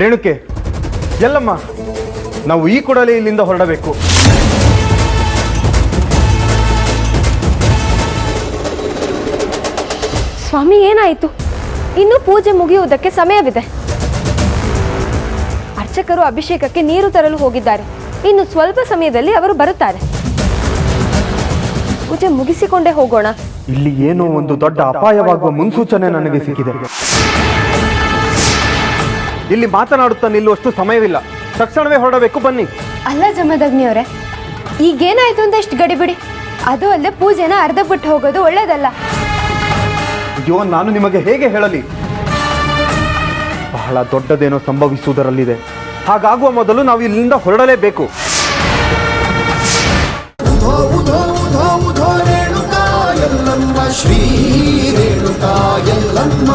ರೇಣುಕೆ ಎಲ್ಲಮ್ಮ ನಾವು ಈ ಕೂಡಲೇ ಇಲ್ಲಿಂದ ಹೊರಡಬೇಕು. ಸ್ವಾಮಿ ಏನಾಯಿತು? ಇನ್ನು ಪೂಜೆ ಮುಗಿಯುವುದಕ್ಕೆ ಸಮಯವಿದೆ. ಅರ್ಚಕರು ಅಭಿಷೇಕಕ್ಕೆ ನೀರು ತರಲು ಹೋಗಿದ್ದಾರೆ. ಇನ್ನು ಸ್ವಲ್ಪ ಸಮಯದಲ್ಲಿ ಅವರು ಬರುತ್ತಾರೆ. ಪೂಜೆ ಮುಗಿಸಿಕೊಂಡೇ ಹೋಗೋಣ. ಇಲ್ಲಿ ಏನೋ ಒಂದು ದೊಡ್ಡ ಅಪಾಯವಾಗುವ ಮುನ್ಸೂಚನೆ ನನಗೆ ಸಿಕ್ಕಿದೆ. ಇಲ್ಲಿ ಮಾತನಾಡುತ್ತಾ ನಿಲ್ಲುವಷ್ಟು ಸಮಯವಿಲ್ಲ. ತಕ್ಷಣವೇ ಹೊರಡಬೇಕು ಬನ್ನಿ. ಅಲ್ಲ ಜಮದಗ್ನಿ ಅವರೇ ಈಗೇನಾಯ್ತು ಅಂತ ಎಷ್ಟು ಗಡಿಬಿಡಿ ಅದು ಅಲ್ಲದೆ ಪೂಜೆನ ಅರ್ಧ ಬಿಟ್ಟು ಹೋಗೋದು ಒಳ್ಳೇದಲ್ಲ. ಅಯ್ಯೋ ನಾನು ನಿಮಗೆ ಹೇಗೆ ಹೇಳಲಿ? ಬಹಳ ದೊಡ್ಡದೇನೋ ಸಂಭವಿಸುವುದರಲ್ಲಿದೆ. ಹಾಗಾಗುವ ಮೊದಲು ನಾವು ಇಲ್ಲಿಂದ ಹೊರಡಲೇಬೇಕು. ಉಧೋ ಉಧೋ ಉಧೋ ಉಧೋ ಎಲ್ಲಮ್ಮ ಶ್ರೀ ರೇಣುಕಾ ಎಲ್ಲಮ್ಮ